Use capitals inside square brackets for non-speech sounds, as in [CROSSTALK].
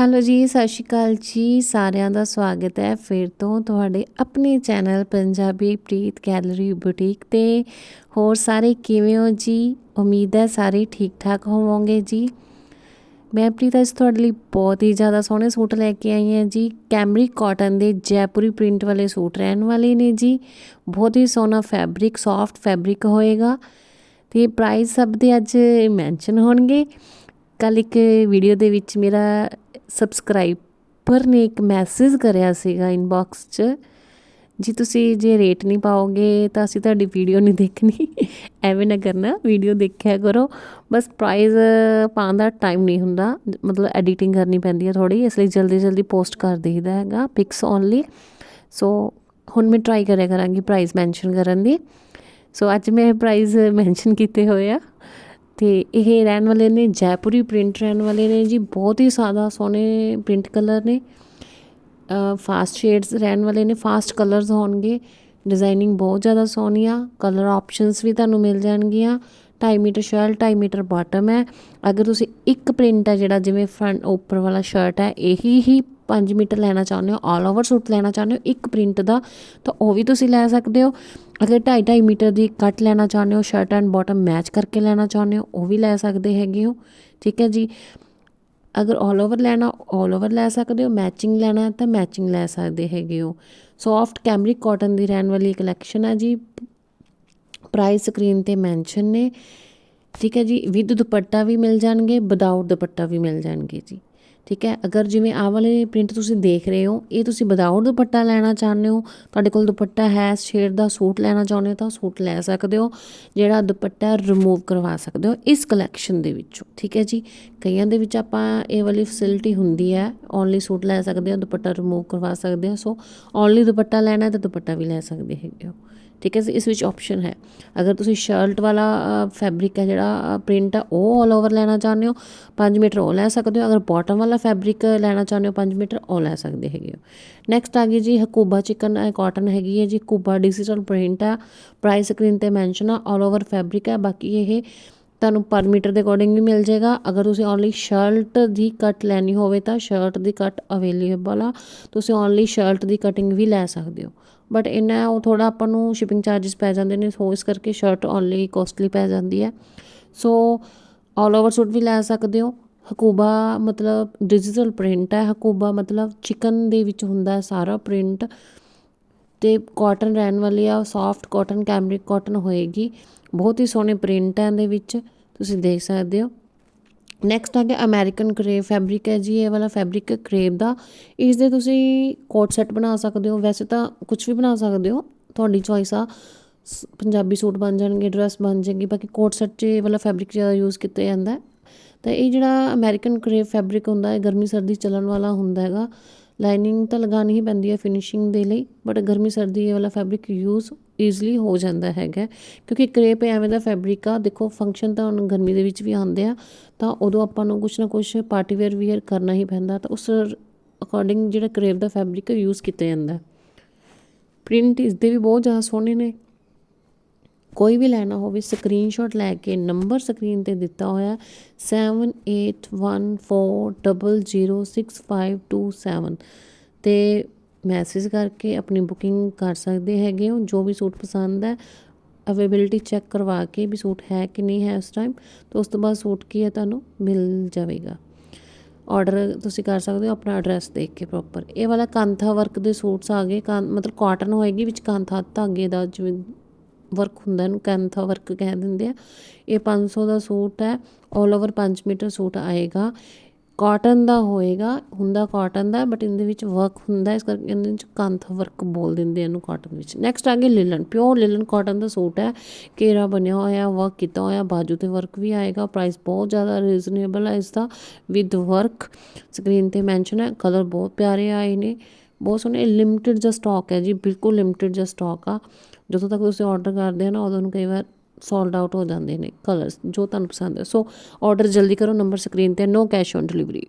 Hello ਜੀ, ਸਤਿ ਸ਼੍ਰੀ ਅਕਾਲ ਜੀ। ਸਾਰਿਆਂ ਦਾ ਸਵਾਗਤ ਹੈ ਫਿਰ ਤੋਂ ਤੁਹਾਡੇ ਆਪਣੇ channel Punjabi Preet gallery boutique ਤੇ। ਹੋਰ ਸਾਰੇ ਕਿਵੇਂ ਹੋ ਜੀ? ਉਮੀਦ ਹੈ ਸਾਰੇ ਠੀਕ ਠਾਕ ਹੋਵੋਗੇ ਜੀ। ਮੈਂ ਪ੍ਰੀਤ, ਅੱਜ ਤੁਹਾਡੇ ਲਈ ਬਹੁਤ ਹੀ ਜ਼ਿਆਦਾ ਸੋਹਣੇ ਸੂਟ ਲੈ ਕੇ ਆਈ ਹਾਂ ਜੀ। ਕੈਮਰਿਕ ਕਾਟਨ ਦੇ ਜੈਪੁਰੀ ਪ੍ਰਿੰਟ ਵਾਲੇ ਸੂਟ ਰਹਿਣ ਵਾਲੇ ਨੇ ਜੀ। ਬਹੁਤ ਹੀ ਸੋਹਣਾ ਫੈਬਰਿਕ ਸੌਫਟ ਫੈਬਰਿਕ ਹੋਏਗਾ। ਤੇ ਪ੍ਰਾਈਸ ਸਭ ਦੇ ਅੱਜ ਮੈਂਸ਼ਨ ਹੋਣਗੇ। ਕੱਲ ਇੱਕ ਵੀਡੀਓ ਦੇ ਵਿੱਚ ਮੇਰਾ ਸਬਸਕ੍ਰਾਈਬਰ ਨੇ ਇੱਕ ਮੈਸੇਜ ਕਰਿਆ ਸੀਗਾ ਇਨਬਾਕਸ 'ਚ, ਜੀ ਤੁਸੀਂ ਜੇ ਰੇਟ ਨਹੀਂ ਪਾਓਗੇ ਤਾਂ ਅਸੀਂ ਤੁਹਾਡੀ ਵੀਡੀਓ ਨਹੀਂ ਦੇਖਣੀ। [LAUGHS] ਐਵੇਂ ਨਾ ਕਰਨਾ ਵੀਡੀਓ ਦੇਖਿਆ ਕਰੋ। ਬਸ ਪ੍ਰਾਈਸ ਪਾਉਣ ਦਾ ਟਾਈਮ ਨਹੀਂ ਹੁੰਦਾ, ਮਤਲਬ ਐਡੀਟਿੰਗ ਕਰਨੀ ਪੈਂਦੀ ਹੈ ਥੋੜੀ ਇਸ ਲਈ ਜਲਦੀ ਜਲਦੀ ਪੋਸਟ ਕਰ ਦਈਦਾ ਹੈਗਾ ਪਿਕਸ ਓਨਲੀ ਸੋ ਹੁਣ ਮੈਂ ਟਰਾਈ ਕਰਿਆ ਕਰਾਂਗੀ ਪ੍ਰਾਈਸ ਮੈਂਸ਼ਨ ਕਰਨ ਦੀ। ਸੋ ਅੱਜ ਮੈਂ ਪ੍ਰਾਈਸ ਮੈਂਸ਼ਨ ਕੀਤੇ ਹੋਏ ਆ। ਤੇ ਇਹ ਰਹਿਣ ਵਾਲੇ ਨੇ, ਜੈਪੁਰੀ ਪ੍ਰਿੰਟ ਰਹਿਣ ਵਾਲੇ ਨੇ ਜੀ, ਬਹੁਤ ਹੀ ਸਾਦਾ ਸੋਹਣੇ ਪ੍ਰਿੰਟ ਕਲਰ ਨੇ। ਫਾਸਟ ਸ਼ੇਡਸ ਰਹਿਣ ਵਾਲੇ ਨੇ ਫਾਸਟ ਕਲਰਸ ਹੋਣਗੇ। ਡਿਜ਼ਾਈਨਿੰਗ ਬਹੁਤ ਜ਼ਿਆਦਾ ਸੋਹਣੀ ਆ ਕਲਰ ਆਪਸ਼ਨਸ ਵੀ ਤੁਹਾਨੂੰ ਮਿਲ ਜਾਣਗੀਆਂ। 2.5 ਮੀਟਰ ਸ਼ਰਟ 2.5 ਮੀਟਰ ਬਾਟਮ ਹੈ। ਅਗਰ ਤੁਸੀਂ ਇੱਕ ਪ੍ਰਿੰਟ ਹੈ ਜਿਹੜਾ, ਜਿਵੇਂ ਫਰੰਟ ਉੱਪਰ ਵਾਲਾ ਸ਼ਰਟ ਹੈ, ਇਹੀ ਹੀ 5 ਮੀਟਰ ਲੈਣਾ ਚਾਹੁੰਦੇ ਹੋ ਆਲ ਓਵਰ ਸੂਟ ਲੈਣਾ ਚਾਹੁੰਦੇ ਹੋ, ਇੱਕ ਪ੍ਰਿੰਟ ਦਾ, ਤਾਂ ਉਹ ਵੀ ਤੁਸੀਂ ਲੈ ਸਕਦੇ ਹੋ। ਅਗਰ 2.5 2.5 ਮੀਟਰ ਦੀ ਕੱਟ ਲੈਣਾ ਚਾਹੁੰਦੇ ਹੋ ਸ਼ਰਟ ਐਂਡ ਬਾਟਮ ਮੈਚ ਕਰਕੇ ਲੈਣਾ ਚਾਹੁੰਦੇ ਹੋ, ਉਹ ਵੀ ਲੈ ਸਕਦੇ ਹੈਗੇ ਹੋ। ਠੀਕ ਹੈ ਜੀ? ਅਗਰ ਆਲ ਓਵਰ ਲੈਣਾ ਆਲ ਓਵਰ ਲੈ ਸਕਦੇ ਹੋ ਮੈਚਿੰਗ ਲੈਣਾ ਤਾਂ ਮੈਚਿੰਗ ਲੈ ਸਕਦੇ ਹੈਗੇ ਹੋ। ਸੌਫਟ ਕੈਮਰਿਕ ਕਾਟਨ ਦੀ ਰਹਿਣ ਵਾਲੀ ਕਲੈਕਸ਼ਨ ਹੈ ਜੀ। ਪ੍ਰਾਈਸ ਸਕਰੀਨ ਤੇ ਮੈਂਸ਼ਨ ਨੇ। ਠੀਕ ਹੈ ਜੀ? ਵਿਦ ਦੁਪੱਟਾ ਵੀ ਮਿਲ ਜਾਣਗੇ ਵਿਦਆਊਟ ਦੁਪੱਟਾ ਵੀ ਮਿਲ ਜਾਣਗੇ ਜੀ। ਠੀਕ ਹੈ? ਅਗਰ ਜਿਵੇਂ ਆਹ ਵਾਲੇ ਪ੍ਰਿੰਟ ਤੁਸੀਂ ਦੇਖ ਰਹੇ ਹੋ, ਇਹ ਤੁਸੀਂ ਵਿਦਆਊਟ ਦੁਪੱਟਾ ਲੈਣਾ ਚਾਹੁੰਦੇ ਹੋ, ਤੁਹਾਡੇ ਕੋਲ ਦੁਪੱਟਾ ਹੈ ਸ਼ੇਡ ਦਾ ਸੂਟ ਲੈਣਾ ਚਾਹੁੰਦੇ ਹੋ ਤਾਂ ਸੂਟ ਲੈ ਸਕਦੇ ਹੋ, ਜਿਹੜਾ ਦੁਪੱਟਾ ਰਿਮੂਵ ਕਰਵਾ ਸਕਦੇ ਹੋ ਇਸ ਕਲੈਕਸ਼ਨ ਦੇ ਵਿੱਚੋਂ, ਠੀਕ ਹੈ ਜੀ? ਕਈਆਂ ਦੇ ਵਿੱਚ ਆਪਾਂ ਇਹ ਵਾਲੀ ਫੈਸਿਲਿਟੀ ਹੁੰਦੀ ਹੈ ਓਨਲੀ ਸੂਟ ਲੈ ਸਕਦੇ ਹੋ, ਦੁਪੱਟਾ ਰਿਮੂਵ ਕਰਵਾ ਸਕਦੇ ਹੋ ਸੋ ਓਨਲੀ ਦੁਪੱਟਾ ਲੈਣਾ ਤਾਂ ਦੁਪੱਟਾ ਵੀ ਲੈ ਸਕਦੇ ਹੈਗੇ ਹੋ, ਠੀਕ ਹੈ ਇਸ ਵਿੱਚ ਆਪਸ਼ਨ ਹੈ। ਅਗਰ ਤੁਸੀਂ ਸ਼ਰਟ ਵਾਲਾ ਫੈਬਰਿਕ ਹੈ ਜਿਹੜਾ ਪ੍ਰਿੰਟ ਹੈ, ਉਹ ਆਲ ਓਵਰ ਲੈਣਾ ਚਾਹੁੰਦੇ ਹੋ 5 ਮੀਟਰ ਉਹ ਲੈ ਸਕਦੇ ਹੋ, ਅਗਰ ਬਾਟਮ ਵਾਲਾ ਫੈਬਰਿਕ ਲੈਣਾ ਚਾਹੁੰਦੇ ਹੋ 5 ਮੀਟਰ, ਉਹ ਲੈ ਸਕਦੇ ਹੈਗੇ ਹੋ। ਨੈਕਸਟ ਆ ਗਈ ਜੀ, ਹਕੂਬਾ ਚਿਕਨ ਕਾਟਨ ਹੈਗੀ ਹੈ ਜੀ, ਹਕੂਬਾ ਡਿਜੀਟਲ ਪ੍ਰਿੰਟ ਆ। ਪ੍ਰਾਈਸ ਸਕਰੀਨ ਤੇ ਮੈਂਸ਼ਨ ਆ ਆਲ ਓਵਰ ਫੈਬਰਿਕ ਹੈ ਬਾਕੀ ਇਹ ਤੁਹਾਨੂੰ ਪਰ ਮੀਟਰ ਦੇ ਅਕੋਰਡਿੰਗ ਵੀ ਮਿਲ ਜਾਏਗਾ। ਅਗਰ ਤੁਸੀਂ ਓਨਲੀ ਸ਼ਰਟ ਦੀ ਕੱਟ ਲੈਣੀ ਹੋਵੇ ਤਾਂ ਸ਼ਰਟ ਦੀ ਕੱਟ ਅਵੇਲੇਬਲ ਆ। ਤੁਸੀਂ ਓਨਲੀ ਸ਼ਰਟ ਦੀ ਕਟਿੰਗ ਵੀ ਲੈ ਸਕਦੇ ਹੋ। ਬਟ ਇਹਨਾਂ ਉਹ ਥੋੜਾ ਆਪਾਂ ਨੂੰ ਸ਼ਿਪਿੰਗ ਚਾਰजेस ਪੈ ਜਾਂਦੇ ਨੇ, ਸੋ ਇਸ ਕਰਕੇ ਸ਼ਰਟ ਓਨਲੀ ਕੋਸਟਲੀ ਪੈ ਜਾਂਦੀ ਹੈ। ਸੋ ਆਲ ਓਵਰ ਸੂਟ ਵੀ ਲੈ ਸਕਦੇ ਹੋ। ਹਕੂਬਾ ਮਤਲਬ ਡਿਜੀਟਲ ਪ੍ਰਿੰਟ ਹੈ, ਹਕੂਬਾ ਮਤਲਬ ਚਿਕਨ ਦੇ ਵਿੱਚ ਹੁੰਦਾ ਸਾਰਾ ਪ੍ਰਿੰਟ ਅਤੇ ਕੋਟਨ ਰਹਿਣ ਵਾਲੀ ਆ ਸੋਫਟ ਕੋਟਨ ਕੈਮਰਿਕ ਕੋਟਨ ਹੋਏਗੀ। ਬਹੁਤ ਹੀ ਸੋਹਣੇ ਪ੍ਰਿੰਟ ਹੈ ਇਹਦੇ ਵਿੱਚ, ਤੁਸੀਂ ਦੇਖ ਸਕਦੇ ਹੋ। ਨੈਕਸਟ ਆ ਗਿਆ ਅਮਰੀਕਨ ਕਰੇਵ ਫੈਬਰਿਕ ਹੈ ਜੀ, ਇਹ ਵਾਲਾ ਫੈਬਰਿਕ ਕਰੇਵ ਦਾ। ਇਸ ਦੇ ਤੁਸੀਂ ਕੋਟ ਸੈੱਟ ਬਣਾ ਸਕਦੇ ਹੋ। ਵੈਸੇ ਤਾਂ ਕੁਝ ਵੀ ਬਣਾ ਸਕਦੇ ਹੋ, ਤੁਹਾਡੀ ਚੋਇਸ ਆ। ਪੰਜਾਬੀ ਸੂਟ ਬਣ ਜਾਣਗੇ ਡਰੈਸ ਬਣ ਜਾਏਗੀ, ਬਾਕੀ ਕੋਟ ਸੈੱਟ 'ਚ ਇਹ ਵਾਲਾ ਫੈਬਰਿਕ ਜ਼ਿਆਦਾ ਯੂਜ਼ ਕੀਤਾ ਜਾਂਦਾ ਤਾਂ ਇਹ ਜਿਹੜਾ ਅਮਰੀਕਨ ਕਰੇਵ ਫੈਬਰਿਕ ਹੁੰਦਾ ਹੈ ਗਰਮੀ ਸਰਦੀ ਚੱਲਣ ਵਾਲਾ ਹੁੰਦਾ ਹੈਗਾ। ਲਾਈਨਿੰਗ ਤਾਂ ਲਗਾਉਣੀ ਹੀ ਪੈਂਦੀ ਹੈ ਫਿਨਿਸ਼ਿੰਗ ਦੇ ਲਈ ਬਟ ਗਰਮੀ ਸਰਦੀ ਇਹ ਵਾਲਾ ਫੈਬਰਿਕ ਯੂਜ਼ ਈਜ਼ਲੀ ਹੋ ਜਾਂਦਾ ਹੈਗਾ ਕਿਉਂਕਿ ਕਰੇਪ ਐਵੇਂ ਦਾ ਫੈਬਰਿਕ ਆ, ਦੇਖੋ ਫੰਕਸ਼ਨ ਤਾਂ ਹੁਣ ਗਰਮੀ ਦੇ ਵਿੱਚ ਵੀ ਆਉਂਦੇ ਆ, ਤਾਂ ਉਦੋਂ ਆਪਾਂ ਨੂੰ ਕੁਝ ਨਾ ਕੁਝ ਪਾਰਟੀ ਵੇਅਰ ਵੀਅਰ ਕਰਨਾ ਹੀ ਪੈਂਦਾ, ਤਾਂ ਉਸ ਅਕੋਰਡਿੰਗ ਜਿਹੜਾ ਕਰੇਪ ਦਾ ਫੈਬਰਿਕ ਯੂਜ਼ ਕੀਤਾ ਜਾਂਦਾ ਪ੍ਰਿੰਟ ਇਸ ਦੇ ਵੀ ਬਹੁਤ ਜ਼ਿਆਦਾ ਸੋਹਣੇ ਨੇ। ਕੋਈ ਵੀ ਲੈਣਾ ਹੋਵੇ ਸਕਰੀਨਸ਼ਾਟ ਲੈ ਕੇ ਨੰਬਰ ਸਕਰੀਨ ਤੇ ਦਿੱਤਾ ਹੋਇਆ 7814006527 ਤੇ ਮੈਸੇਜ ਕਰਕੇ ਆਪਣੀ ਬੁਕਿੰਗ ਕਰ ਸਕਦੇ ਹੈਗੇ ਹੋ, ਜੋ ਵੀ ਸੂਟ ਪਸੰਦ ਹੈ ਅਵੇਲੇਬਿਲਟੀ ਚੈੱਕ ਕਰਵਾ ਕੇ ਵੀ ਸੂਟ ਹੈ ਕਿ ਨਹੀਂ ਹੈ ਉਸ ਟਾਈਮ ਤਾਂ ਉਸ ਤੋਂ ਬਾਅਦ ਸੂਟ ਕੀ ਹੈ ਤੁਹਾਨੂੰ ਮਿਲ ਜਾਵੇਗਾ। ਆਰਡਰ ਤੁਸੀਂ ਕਰ ਸਕਦੇ ਹੋ ਆਪਣਾ ਐਡਰੈਸ ਦੇਖ ਕੇ ਪ੍ਰੋਪਰ ਇਹ ਵਾਲਾ ਕਾਂਥਾ ਵਰਕ ਦੇ ਸੂਟਸ ਆ ਗਏ ਮਤਲਬ ਕਾਟਨ ਹੋਏਗੀ, ਵਿੱਚ ਕਾਂਥਾ ਧਾਗੇ ਦਾ ਜਿਵੇਂ ਵਰਕ ਹੁੰਦਾ ਇਹਨੂੰ ਕੈਂਥਾ ਵਰਕ ਕਹਿ ਦਿੰਦੇ ਆ। ਇਹ 500 ਦਾ ਸੂਟ ਹੈ 올 ਓਵਰ 5 ਮੀਟਰ ਸੂਟ ਆਏਗਾ। ਕਾਟਨ ਦਾ ਹੋਏਗਾ, ਹੁੰਦਾ ਕਾਟਨ ਦਾ ਬਟ ਇਹਦੇ ਵਿੱਚ ਵਰਕ ਹੁੰਦਾ, ਇਸ ਕਰਕੇ ਇਹਦੇ ਵਿੱਚ ਕੰਥ ਵਰਕ ਬੋਲ ਦਿੰਦੇ ਇਹਨੂੰ ਕਾਟਨ ਵਿੱਚ। ਨੈਕਸਟ ਆ ਗਿਆ ਲਿਲਨ ਪਿਓਰ ਲਿਲਨ ਕਾਟਨ ਦਾ ਸੂਟ ਹੈ। ਕੇਰਾ ਬਣਿਆ ਹੋਇਆ ਵਰਕ ਕੀਤਾ ਹੋਇਆ, ਬਾਜੂ ਤੇ ਵਰਕ ਵੀ ਆਏਗਾ ਪ੍ਰਾਈਸ ਬਹੁਤ ਜ਼ਿਆਦਾ ਰੀਜ਼ਨੇਬਲ ਹੈ ਇਸ ਦਾ ਵਿਦ ਵਰਕ ਸਕਰੀਨ ਤੇ ਮੈਂਸ਼ਨ ਹੈ ਕਲਰ ਬਹੁਤ ਪਿਆਰੇ ਆਏ ਨੇ। ਬਹੁਤ ਸੋਹਣੇ ਲਿਮਟਿਡ ਜਿਹਾ ਸਟਾਕ ਹੈ ਜੀ, ਬਿਲਕੁਲ ਲਿਮਟਿਡ ਜਿਹਾ ਸਟਾਕ ਆ। ਜਦੋਂ ਤੱਕ ਤੁਸੀਂ ਆਰਡਰ ਕਰਦੇ ਹੋ ਨਾ, ਉਦੋਂ ਨੂੰ ਕਈ ਵਾਰ ਸੋਲਡ ਆਊਟ ਹੋ ਜਾਂਦੇ ਨੇ ਕਲਰਸ ਜੋ ਤੁਹਾਨੂੰ ਪਸੰਦ ਹੈ। ਸੋ ਆਰਡਰ ਜਲਦੀ ਕਰੋ ਨੰਬਰ ਸਕਰੀਨ ਤੇ ਨੋ ਕੈਸ਼ ਔਨ ਡਿਲੀਵਰੀ